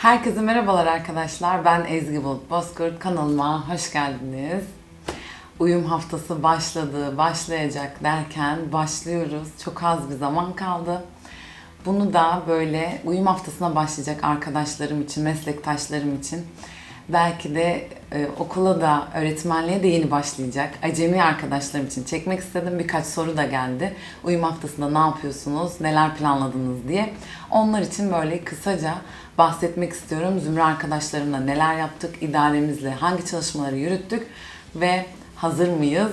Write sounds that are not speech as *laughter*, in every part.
Herkese merhabalar arkadaşlar. Ben Ezgi Bulut Bozkurt. Kanalıma hoş geldiniz. Uyum haftası başladı, başlayacak derken başlıyoruz. Çok az bir zaman kaldı. Bunu da böyle uyum haftasına başlayacak arkadaşlarım için, meslektaşlarım için belki de e, okula da öğretmenliğe de yeni başlayacak acemi arkadaşlarım için çekmek istedim. Birkaç soru da geldi. Uyum haftasında ne yapıyorsunuz, neler planladınız diye. Onlar için böyle kısaca bahsetmek istiyorum. Zümre arkadaşlarımla neler yaptık, idaremizle hangi çalışmaları yürüttük ve hazır mıyız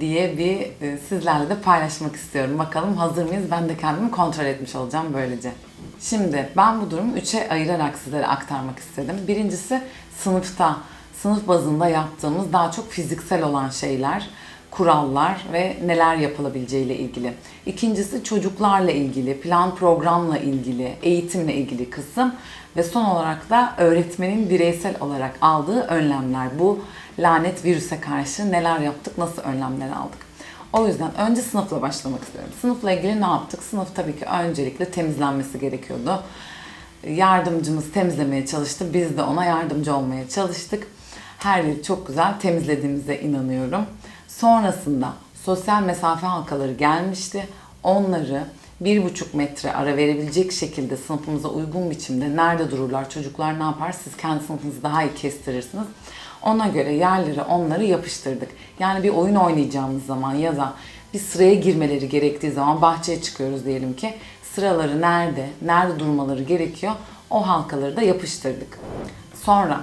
diye bir e, sizlerle de paylaşmak istiyorum. Bakalım hazır mıyız? Ben de kendimi kontrol etmiş olacağım böylece. Şimdi ben bu durumu üçe ayırarak sizlere aktarmak istedim. Birincisi sınıfta, sınıf bazında yaptığımız daha çok fiziksel olan şeyler, kurallar ve neler yapılabileceği ile ilgili. İkincisi çocuklarla ilgili, plan programla ilgili, eğitimle ilgili kısım ve son olarak da öğretmenin bireysel olarak aldığı önlemler. Bu lanet virüse karşı neler yaptık, nasıl önlemler aldık. O yüzden önce sınıfla başlamak istiyorum. Sınıfla ilgili ne yaptık? Sınıf tabii ki öncelikle temizlenmesi gerekiyordu. Yardımcımız temizlemeye çalıştı. Biz de ona yardımcı olmaya çalıştık. Her yeri çok güzel temizlediğimize inanıyorum. Sonrasında sosyal mesafe halkaları gelmişti. Onları bir buçuk metre ara verebilecek şekilde sınıfımıza uygun biçimde nerede dururlar, çocuklar ne yapar siz kendi sınıfınızı daha iyi kestirirsiniz. Ona göre yerlere onları yapıştırdık. Yani bir oyun oynayacağımız zaman ya da bir sıraya girmeleri gerektiği zaman bahçeye çıkıyoruz diyelim ki. Sıraları nerede, nerede durmaları gerekiyor o halkaları da yapıştırdık. Sonra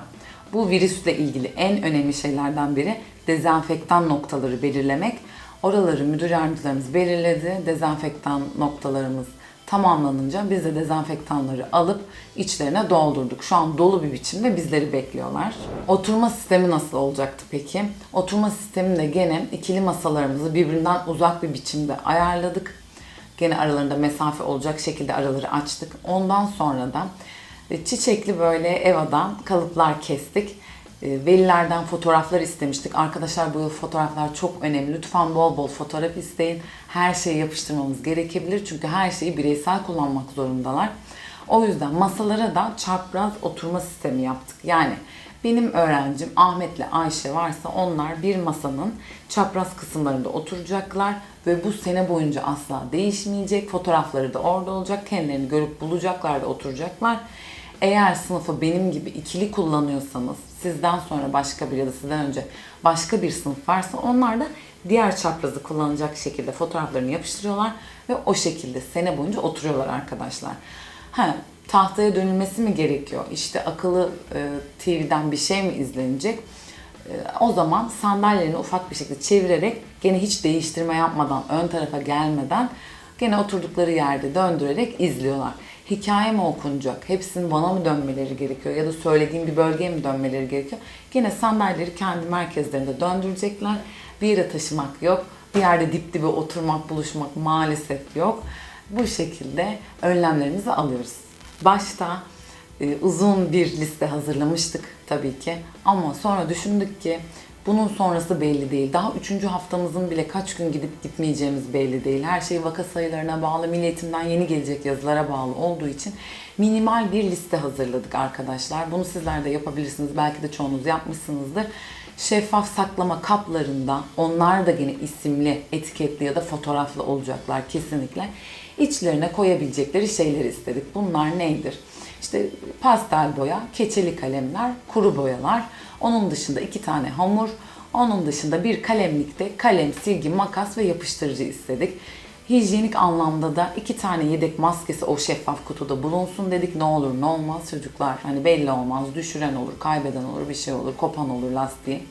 bu virüsle ilgili en önemli şeylerden biri dezenfektan noktaları belirlemek. Oraları müdür yardımcılarımız belirledi. Dezenfektan noktalarımız tamamlanınca biz de dezenfektanları alıp içlerine doldurduk. Şu an dolu bir biçimde bizleri bekliyorlar. Oturma sistemi nasıl olacaktı peki? Oturma sisteminde gene ikili masalarımızı birbirinden uzak bir biçimde ayarladık. Gene aralarında mesafe olacak şekilde araları açtık. Ondan sonra da e, çiçekli böyle evadan kalıplar kestik. E, Velilerden fotoğraflar istemiştik. Arkadaşlar bu yıl fotoğraflar çok önemli. Lütfen bol bol fotoğraf isteyin. Her şeyi yapıştırmamız gerekebilir. Çünkü her şeyi bireysel kullanmak zorundalar. O yüzden masalara da çapraz oturma sistemi yaptık. Yani benim öğrencim Ahmet'le Ayşe varsa onlar bir masanın çapraz kısımlarında oturacaklar ve bu sene boyunca asla değişmeyecek. Fotoğrafları da orada olacak. Kendilerini görüp bulacaklar ve oturacaklar. Eğer sınıfı benim gibi ikili kullanıyorsanız, sizden sonra başka bir ya da sizden önce başka bir sınıf varsa onlar da diğer çaprazı kullanacak şekilde fotoğraflarını yapıştırıyorlar ve o şekilde sene boyunca oturuyorlar arkadaşlar. Ha, tahtaya dönülmesi mi gerekiyor? İşte akıllı e, TV'den bir şey mi izlenecek? E, o zaman sandalyelerini ufak bir şekilde çevirerek gene hiç değiştirme yapmadan, ön tarafa gelmeden gene oturdukları yerde döndürerek izliyorlar. Hikaye mi okunacak? Hepsinin bana mı dönmeleri gerekiyor? Ya da söylediğim bir bölgeye mi dönmeleri gerekiyor? Gene sandalyeleri kendi merkezlerinde döndürecekler. Bir yere taşımak yok. Bir yerde dip dibe oturmak, buluşmak maalesef yok. Bu şekilde önlemlerimizi alıyoruz. Başta e, uzun bir liste hazırlamıştık tabii ki. Ama sonra düşündük ki bunun sonrası belli değil. Daha üçüncü haftamızın bile kaç gün gidip gitmeyeceğimiz belli değil. Her şey vaka sayılarına bağlı, milliyetimden yeni gelecek yazılara bağlı olduğu için minimal bir liste hazırladık arkadaşlar. Bunu sizler de yapabilirsiniz. Belki de çoğunuz yapmışsınızdır. Şeffaf saklama kaplarında onlar da yine isimli, etiketli ya da fotoğraflı olacaklar kesinlikle. İçlerine koyabilecekleri şeyleri istedik. Bunlar neydir? İşte pastel boya, keçeli kalemler, kuru boyalar. Onun dışında iki tane hamur. Onun dışında bir kalemlikte kalem, silgi, makas ve yapıştırıcı istedik. Hijyenik anlamda da iki tane yedek maskesi o şeffaf kutuda bulunsun dedik. Ne olur ne olmaz çocuklar hani belli olmaz. Düşüren olur, kaybeden olur, bir şey olur, kopan olur lastiği.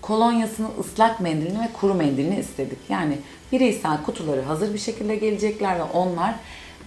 Kolonyasını, ıslak mendilini ve kuru mendilini istedik. Yani bireysel kutuları hazır bir şekilde gelecekler ve onlar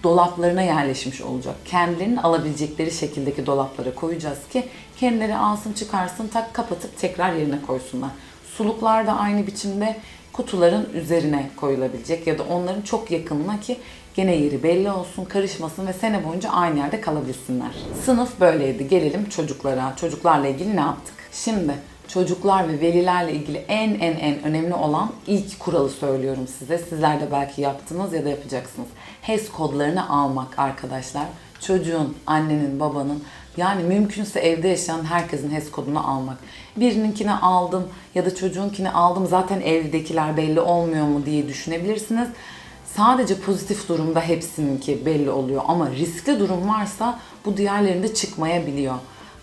dolaplarına yerleşmiş olacak. Kendilerinin alabilecekleri şekildeki dolaplara koyacağız ki kendileri alsın çıkarsın tak kapatıp tekrar yerine koysunlar. Suluklar da aynı biçimde kutuların üzerine koyulabilecek ya da onların çok yakınına ki gene yeri belli olsun, karışmasın ve sene boyunca aynı yerde kalabilsinler. Sınıf böyleydi. Gelelim çocuklara. Çocuklarla ilgili ne yaptık? Şimdi çocuklar ve velilerle ilgili en en en önemli olan ilk kuralı söylüyorum size. Sizler de belki yaptınız ya da yapacaksınız. HES kodlarını almak arkadaşlar. Çocuğun, annenin, babanın Yani mümkünse evde yaşayan herkesin HES kodunu almak. Birininkini aldım ya da çocuğunkini aldım zaten evdekiler belli olmuyor mu diye düşünebilirsiniz. Sadece pozitif durumda hepsininki belli oluyor ama riskli durum varsa bu diğerlerinde çıkmayabiliyor.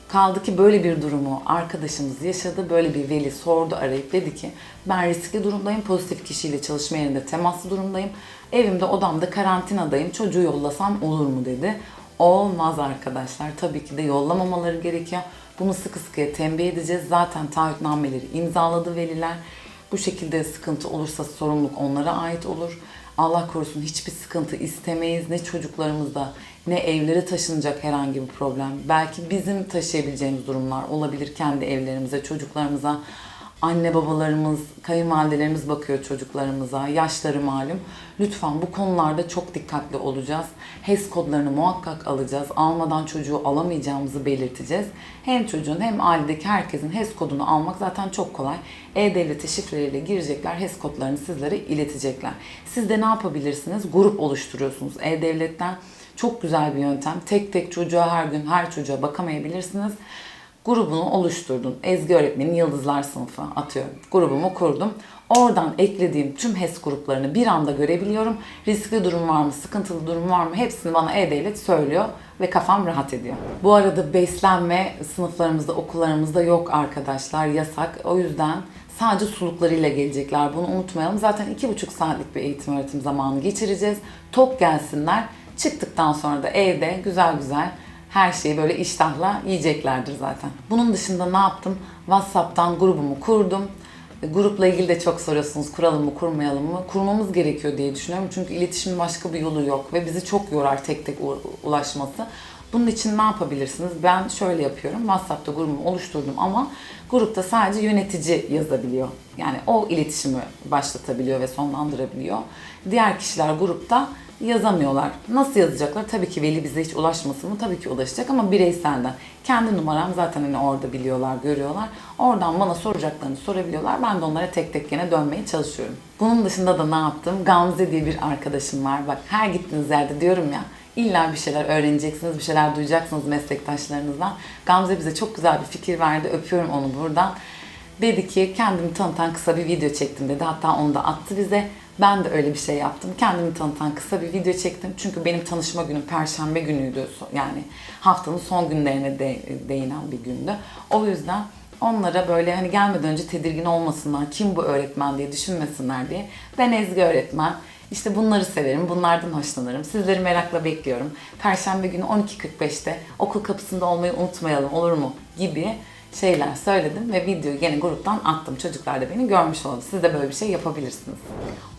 Kaldı ki böyle bir durumu arkadaşımız yaşadı. Böyle bir veli sordu arayıp dedi ki ben riskli durumdayım. Pozitif kişiyle çalışma yerinde temaslı durumdayım. Evimde odamda karantinadayım. Çocuğu yollasam olur mu dedi. Olmaz arkadaşlar. Tabii ki de yollamamaları gerekiyor. Bunu sıkı sıkıya tembih edeceğiz. Zaten taahhütnameleri imzaladı veliler. Bu şekilde sıkıntı olursa sorumluluk onlara ait olur. Allah korusun hiçbir sıkıntı istemeyiz. Ne çocuklarımızda ne evlere taşınacak herhangi bir problem. Belki bizim taşıyabileceğimiz durumlar olabilir kendi evlerimize, çocuklarımıza. Anne babalarımız, kayınvalidelerimiz bakıyor çocuklarımıza, yaşları malum. Lütfen bu konularda çok dikkatli olacağız. HES kodlarını muhakkak alacağız. Almadan çocuğu alamayacağımızı belirteceğiz. Hem çocuğun hem ailedeki herkesin HES kodunu almak zaten çok kolay. E-Devleti şifreleriyle girecekler, HES kodlarını sizlere iletecekler. Siz de ne yapabilirsiniz? Grup oluşturuyorsunuz. E-Devlet'ten çok güzel bir yöntem. Tek tek çocuğa her gün her çocuğa bakamayabilirsiniz grubunu oluşturdum. Ezgi öğretmenin Yıldızlar sınıfı atıyorum. Grubumu kurdum. Oradan eklediğim tüm HES gruplarını bir anda görebiliyorum. Riskli durum var mı, sıkıntılı durum var mı hepsini bana E-Devlet söylüyor ve kafam rahat ediyor. Bu arada beslenme sınıflarımızda, okullarımızda yok arkadaşlar. Yasak. O yüzden sadece suluklarıyla gelecekler. Bunu unutmayalım. Zaten iki buçuk saatlik bir eğitim öğretim zamanı geçireceğiz. Tok gelsinler. Çıktıktan sonra da evde güzel güzel her şeyi böyle iştahla yiyeceklerdir zaten. Bunun dışında ne yaptım? WhatsApp'tan grubumu kurdum. E, Grupla ilgili de çok soruyorsunuz. Kuralım mı, kurmayalım mı? Kurmamız gerekiyor diye düşünüyorum. Çünkü iletişimin başka bir yolu yok ve bizi çok yorar tek tek ulaşması. Bunun için ne yapabilirsiniz? Ben şöyle yapıyorum. WhatsApp'ta grubumu oluşturdum ama grupta sadece yönetici yazabiliyor. Yani o iletişimi başlatabiliyor ve sonlandırabiliyor. Diğer kişiler grupta yazamıyorlar. Nasıl yazacaklar? Tabii ki veli bize hiç ulaşmasın mı? Tabii ki ulaşacak ama bireyselden. Kendi numaram zaten hani orada biliyorlar, görüyorlar. Oradan bana soracaklarını sorabiliyorlar. Ben de onlara tek tek gene dönmeye çalışıyorum. Bunun dışında da ne yaptım? Gamze diye bir arkadaşım var. Bak her gittiğiniz yerde diyorum ya İlla bir şeyler öğreneceksiniz, bir şeyler duyacaksınız meslektaşlarınızdan. Gamze bize çok güzel bir fikir verdi. Öpüyorum onu buradan. Dedi ki kendimi tanıtan kısa bir video çektim dedi. Hatta onu da attı bize. Ben de öyle bir şey yaptım. Kendimi tanıtan kısa bir video çektim. Çünkü benim tanışma günüm perşembe günüydü. Yani haftanın son günlerine de, değinen bir gündü. O yüzden onlara böyle hani gelmeden önce tedirgin olmasınlar. Kim bu öğretmen diye düşünmesinler diye. Ben Ezgi öğretmen. İşte bunları severim, bunlardan hoşlanırım. Sizleri merakla bekliyorum. Perşembe günü 12.45'te okul kapısında olmayı unutmayalım olur mu? Gibi şeyler söyledim ve videoyu gene gruptan attım. Çocuklar da beni görmüş oldu. Siz de böyle bir şey yapabilirsiniz.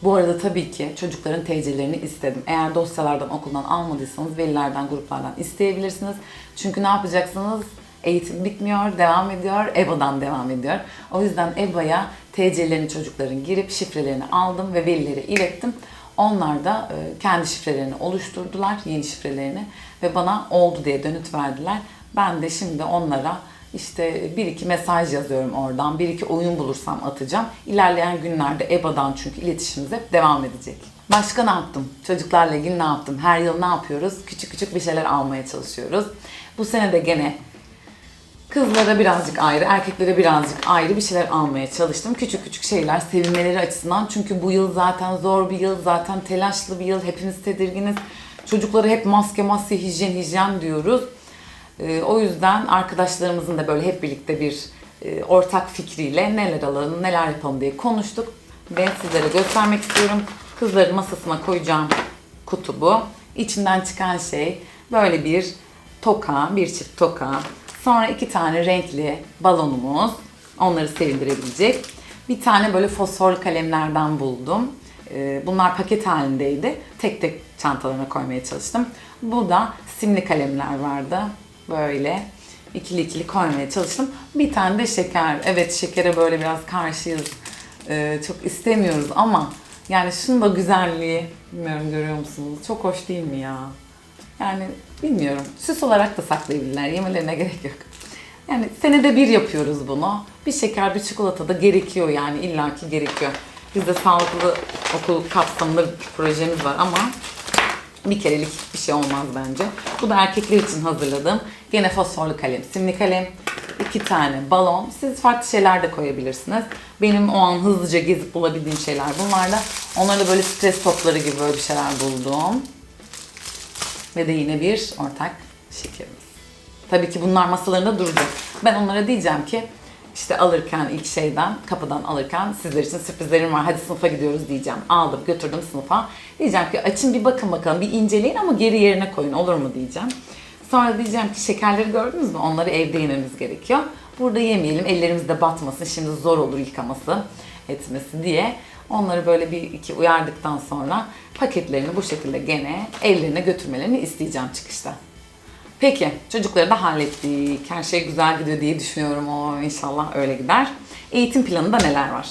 Bu arada tabii ki çocukların TC'lerini istedim. Eğer dosyalardan okuldan almadıysanız velilerden, gruplardan isteyebilirsiniz. Çünkü ne yapacaksınız? Eğitim bitmiyor, devam ediyor, EBA'dan devam ediyor. O yüzden EBA'ya TC'lerini çocukların girip şifrelerini aldım ve velilere ilettim. Onlar da e, kendi şifrelerini oluşturdular, yeni şifrelerini ve bana oldu diye dönüt verdiler. Ben de şimdi onlara işte bir iki mesaj yazıyorum oradan, bir iki oyun bulursam atacağım. İlerleyen günlerde EBA'dan çünkü iletişimimiz hep devam edecek. Başka ne yaptım? Çocuklarla ilgili ne yaptım? Her yıl ne yapıyoruz? Küçük küçük bir şeyler almaya çalışıyoruz. Bu sene de gene Kızlara birazcık ayrı, erkeklere birazcık ayrı bir şeyler almaya çalıştım. Küçük küçük şeyler sevinmeleri açısından. Çünkü bu yıl zaten zor bir yıl, zaten telaşlı bir yıl. Hepiniz tedirginiz. Çocuklara hep maske, maske, hijyen, hijyen diyoruz. Ee, o yüzden arkadaşlarımızın da böyle hep birlikte bir e, ortak fikriyle neler alalım, neler yapalım diye konuştuk. Ve sizlere göstermek istiyorum. Kızların masasına koyacağım kutu bu. İçinden çıkan şey böyle bir toka, bir çift toka. Sonra iki tane renkli balonumuz. Onları sevindirebilecek. Bir tane böyle fosfor kalemlerden buldum. Ee, Bunlar paket halindeydi. Tek tek çantalarına koymaya çalıştım. Bu da simli kalemler vardı. Böyle ikili ikili koymaya çalıştım. Bir tane de şeker. Evet şekere böyle biraz karşıyız. Ee, çok istemiyoruz ama yani şunun da güzelliği bilmiyorum görüyor musunuz? Çok hoş değil mi ya? Yani bilmiyorum. Süs olarak da saklayabilirler. Yemelerine gerek yok. Yani senede bir yapıyoruz bunu. Bir şeker, bir çikolata da gerekiyor yani illaki gerekiyor. Bizde sağlıklı okul kapsamında bir projemiz var ama Bir kerelik bir şey olmaz bence. Bu da erkekler için hazırladığım gene fosforlu kalem, simli kalem, iki tane balon. Siz farklı şeyler de koyabilirsiniz. Benim o an hızlıca gezip bulabildiğim şeyler bunlar da. Onları da böyle stres topları gibi böyle bir şeyler buldum. Ve de yine bir ortak şekerimiz. Tabii ki bunlar masalarında duracak. Ben onlara diyeceğim ki işte alırken ilk şeyden, kapıdan alırken sizler için sürprizlerim var. Hadi sınıfa gidiyoruz diyeceğim. Aldım, götürdüm sınıfa. Diyeceğim ki açın bir bakın bakalım, bir inceleyin ama geri yerine koyun olur mu diyeceğim. Sonra diyeceğim ki şekerleri gördünüz mü? Onları evde yememiz gerekiyor. Burada yemeyelim, ellerimiz de batmasın. Şimdi zor olur yıkaması, etmesi diye. Onları böyle bir iki uyardıktan sonra paketlerini bu şekilde gene ellerine götürmelerini isteyeceğim çıkışta. Peki çocukları da hallettik. Her şey güzel gidiyor diye düşünüyorum. O inşallah öyle gider. Eğitim planında neler var?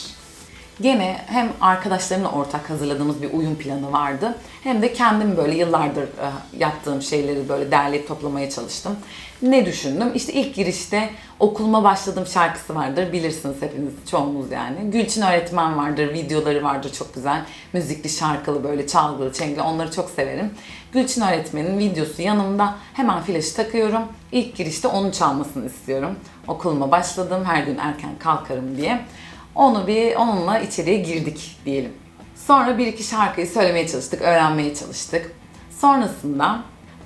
Gene hem arkadaşlarımla ortak hazırladığımız bir uyum planı vardı. Hem de kendim böyle yıllardır e, yaptığım şeyleri böyle derleyip toplamaya çalıştım. Ne düşündüm? İşte ilk girişte okuluma başladığım şarkısı vardır. Bilirsiniz hepiniz, çoğunuz yani. Gülçin öğretmen vardır, videoları vardır çok güzel. Müzikli, şarkılı böyle çalgılı, çengeli onları çok severim. Gülçin öğretmenin videosu yanımda. Hemen flaşı takıyorum. İlk girişte onu çalmasını istiyorum. Okuluma başladım, her gün erken kalkarım diye. Onu bir onunla içeriye girdik diyelim. Sonra bir iki şarkıyı söylemeye çalıştık, öğrenmeye çalıştık. Sonrasında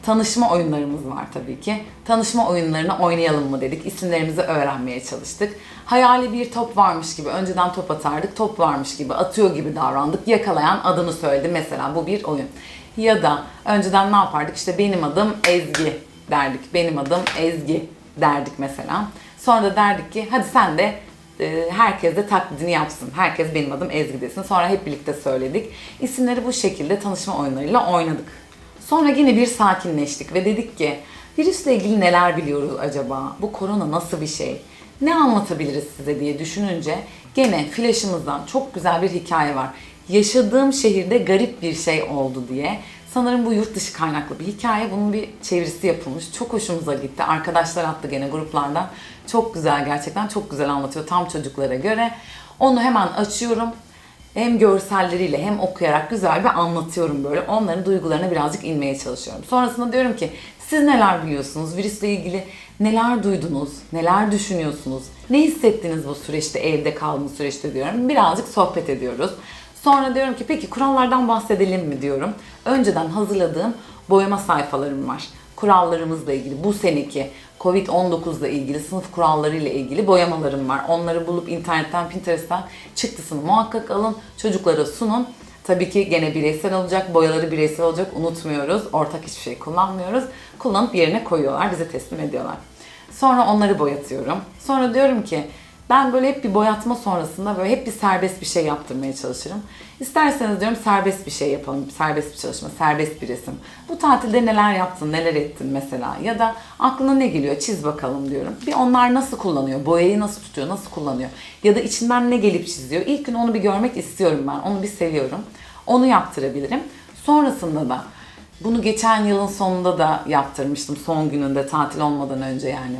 tanışma oyunlarımız var tabii ki. Tanışma oyunlarını oynayalım mı dedik. İsimlerimizi öğrenmeye çalıştık. Hayali bir top varmış gibi önceden top atardık. Top varmış gibi atıyor gibi davrandık. Yakalayan adını söyledi. Mesela bu bir oyun. Ya da önceden ne yapardık? İşte benim adım Ezgi derdik. Benim adım Ezgi derdik mesela. Sonra da derdik ki hadi sen de e, herkes de taklidini yapsın. Herkes benim adım Ezgi desin. Sonra hep birlikte söyledik. İsimleri bu şekilde tanışma oyunlarıyla oynadık. Sonra yine bir sakinleştik ve dedik ki virüsle ilgili neler biliyoruz acaba? Bu korona nasıl bir şey? Ne anlatabiliriz size diye düşününce gene flaşımızdan çok güzel bir hikaye var. Yaşadığım şehirde garip bir şey oldu diye. Sanırım bu yurt dışı kaynaklı bir hikaye. Bunun bir çevirisi yapılmış. Çok hoşumuza gitti. Arkadaşlar attı gene gruplardan. Çok güzel gerçekten. Çok güzel anlatıyor tam çocuklara göre. Onu hemen açıyorum. Hem görselleriyle hem okuyarak güzel bir anlatıyorum böyle. Onların duygularına birazcık inmeye çalışıyorum. Sonrasında diyorum ki siz neler biliyorsunuz? Virüsle ilgili neler duydunuz? Neler düşünüyorsunuz? Ne hissettiniz bu süreçte, evde kaldığınız süreçte diyorum. Birazcık sohbet ediyoruz. Sonra diyorum ki peki kurallardan bahsedelim mi diyorum. Önceden hazırladığım boyama sayfalarım var. Kurallarımızla ilgili bu seneki Covid-19 ile ilgili sınıf kuralları ile ilgili boyamalarım var. Onları bulup internetten, Pinterest'ten çıktısını muhakkak alın. Çocuklara sunun. Tabii ki gene bireysel olacak, boyaları bireysel olacak unutmuyoruz. Ortak hiçbir şey kullanmıyoruz. Kullanıp yerine koyuyorlar, bize teslim ediyorlar. Sonra onları boyatıyorum. Sonra diyorum ki ben böyle hep bir boyatma sonrasında böyle hep bir serbest bir şey yaptırmaya çalışırım. İsterseniz diyorum serbest bir şey yapalım, serbest bir çalışma, serbest bir resim. Bu tatilde neler yaptın, neler ettin mesela ya da aklına ne geliyor çiz bakalım diyorum. Bir onlar nasıl kullanıyor, boyayı nasıl tutuyor, nasıl kullanıyor ya da içinden ne gelip çiziyor. İlk gün onu bir görmek istiyorum ben, onu bir seviyorum. Onu yaptırabilirim. Sonrasında da bunu geçen yılın sonunda da yaptırmıştım son gününde tatil olmadan önce yani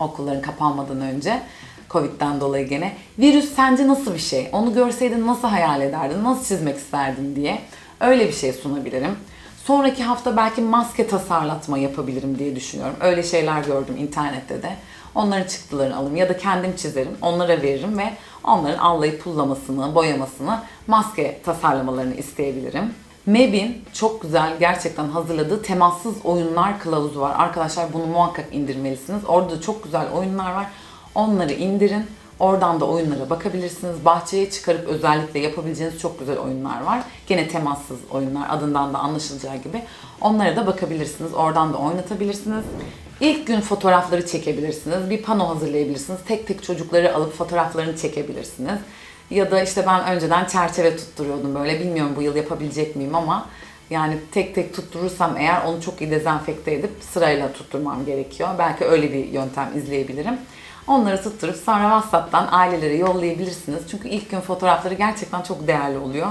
okulların kapanmadan önce. Covid'den dolayı gene. Virüs sence nasıl bir şey? Onu görseydin nasıl hayal ederdin? Nasıl çizmek isterdin diye. Öyle bir şey sunabilirim. Sonraki hafta belki maske tasarlatma yapabilirim diye düşünüyorum. Öyle şeyler gördüm internette de. Onların çıktılarını alırım ya da kendim çizerim, onlara veririm ve onların allayıp pullamasını, boyamasını, maske tasarlamalarını isteyebilirim. MEB'in çok güzel gerçekten hazırladığı temassız oyunlar kılavuzu var. Arkadaşlar bunu muhakkak indirmelisiniz. Orada da çok güzel oyunlar var. Onları indirin. Oradan da oyunlara bakabilirsiniz. Bahçeye çıkarıp özellikle yapabileceğiniz çok güzel oyunlar var. Gene temassız oyunlar adından da anlaşılacağı gibi. Onlara da bakabilirsiniz. Oradan da oynatabilirsiniz. İlk gün fotoğrafları çekebilirsiniz. Bir pano hazırlayabilirsiniz. Tek tek çocukları alıp fotoğraflarını çekebilirsiniz. Ya da işte ben önceden çerçeve tutturuyordum böyle. Bilmiyorum bu yıl yapabilecek miyim ama yani tek tek tutturursam eğer onu çok iyi dezenfekte edip sırayla tutturmam gerekiyor. Belki öyle bir yöntem izleyebilirim. Onları tutturup sonra WhatsApp'tan ailelere yollayabilirsiniz. Çünkü ilk gün fotoğrafları gerçekten çok değerli oluyor.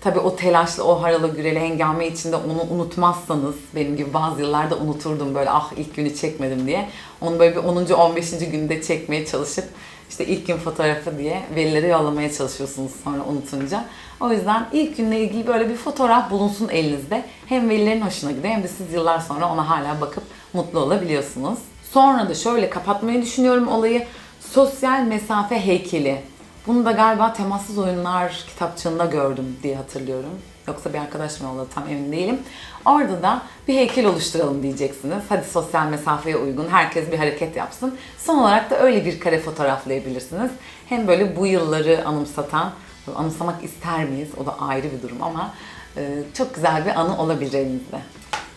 Tabii o telaşlı, o haralı güreli hengame içinde onu unutmazsanız, benim gibi bazı yıllarda unuturdum böyle ah ilk günü çekmedim diye. Onu böyle bir 10. 15. günde çekmeye çalışıp işte ilk gün fotoğrafı diye velilere yollamaya çalışıyorsunuz sonra unutunca. O yüzden ilk günle ilgili böyle bir fotoğraf bulunsun elinizde. Hem velilerin hoşuna gidiyor hem de siz yıllar sonra ona hala bakıp mutlu olabiliyorsunuz. Sonra da şöyle kapatmayı düşünüyorum olayı. Sosyal mesafe heykeli. Bunu da galiba temassız oyunlar kitapçığında gördüm diye hatırlıyorum. Yoksa bir arkadaş mı yolladı tam emin değilim. Orada da bir heykel oluşturalım diyeceksiniz. Hadi sosyal mesafeye uygun herkes bir hareket yapsın. Son olarak da öyle bir kare fotoğraflayabilirsiniz. Hem böyle bu yılları anımsatan, anımsamak ister miyiz? O da ayrı bir durum ama e, çok güzel bir anı olabilir.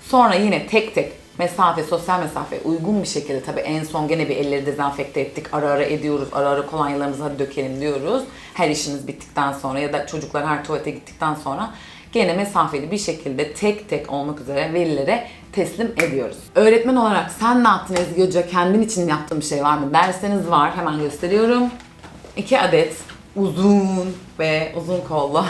Sonra yine tek tek mesafe, sosyal mesafe uygun bir şekilde tabii en son gene bir elleri dezenfekte ettik. Ara ara ediyoruz, ara ara kolonyalarımızı hadi dökelim diyoruz. Her işiniz bittikten sonra ya da çocuklar her tuvalete gittikten sonra gene mesafeli bir şekilde tek tek olmak üzere velilere teslim ediyoruz. Öğretmen olarak sen ne yaptın Ezgi Hoca, kendin için yaptığın bir şey var mı derseniz var. Hemen gösteriyorum. 2 adet uzun ve uzun kollu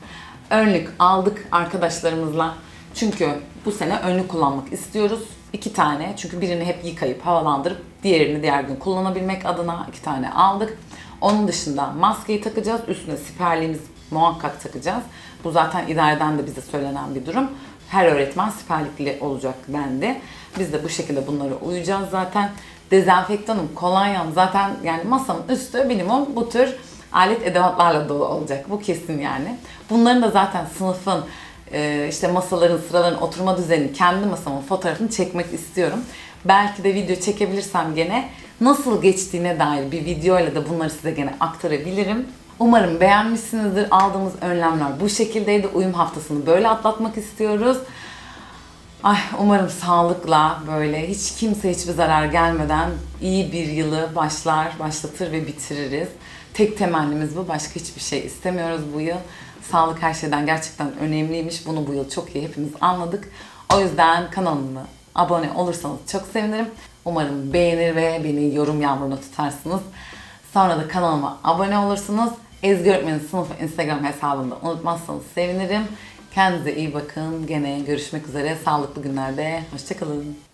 *laughs* önlük aldık arkadaşlarımızla. Çünkü bu sene önlük kullanmak istiyoruz. İki tane. Çünkü birini hep yıkayıp havalandırıp diğerini diğer gün kullanabilmek adına iki tane aldık. Onun dışında maskeyi takacağız. Üstüne siperliğimiz muhakkak takacağız. Bu zaten idareden de bize söylenen bir durum. Her öğretmen siperlikli olacak dendi. Biz de bu şekilde bunlara uyacağız zaten. Dezenfektanım, kolonyam zaten yani masanın üstü minimum bu tür alet edevatlarla dolu olacak. Bu kesin yani. Bunların da zaten sınıfın e, işte masaların, sıraların oturma düzeni, kendi masamın fotoğrafını çekmek istiyorum. Belki de video çekebilirsem gene nasıl geçtiğine dair bir videoyla da bunları size gene aktarabilirim. Umarım beğenmişsinizdir. Aldığımız önlemler bu şekildeydi. Uyum haftasını böyle atlatmak istiyoruz. Ay umarım sağlıkla böyle hiç kimse hiçbir zarar gelmeden iyi bir yılı başlar, başlatır ve bitiririz. Tek temennimiz bu. Başka hiçbir şey istemiyoruz bu yıl. Sağlık her şeyden gerçekten önemliymiş. Bunu bu yıl çok iyi hepimiz anladık. O yüzden kanalıma abone olursanız çok sevinirim. Umarım beğenir ve beni yorum yağmuruna tutarsınız. Sonra da kanalıma abone olursunuz. Ezgi Öğretmen'in sınıfı Instagram hesabında unutmazsanız sevinirim. Kendinize iyi bakın. Gene görüşmek üzere. Sağlıklı günlerde. Hoşçakalın.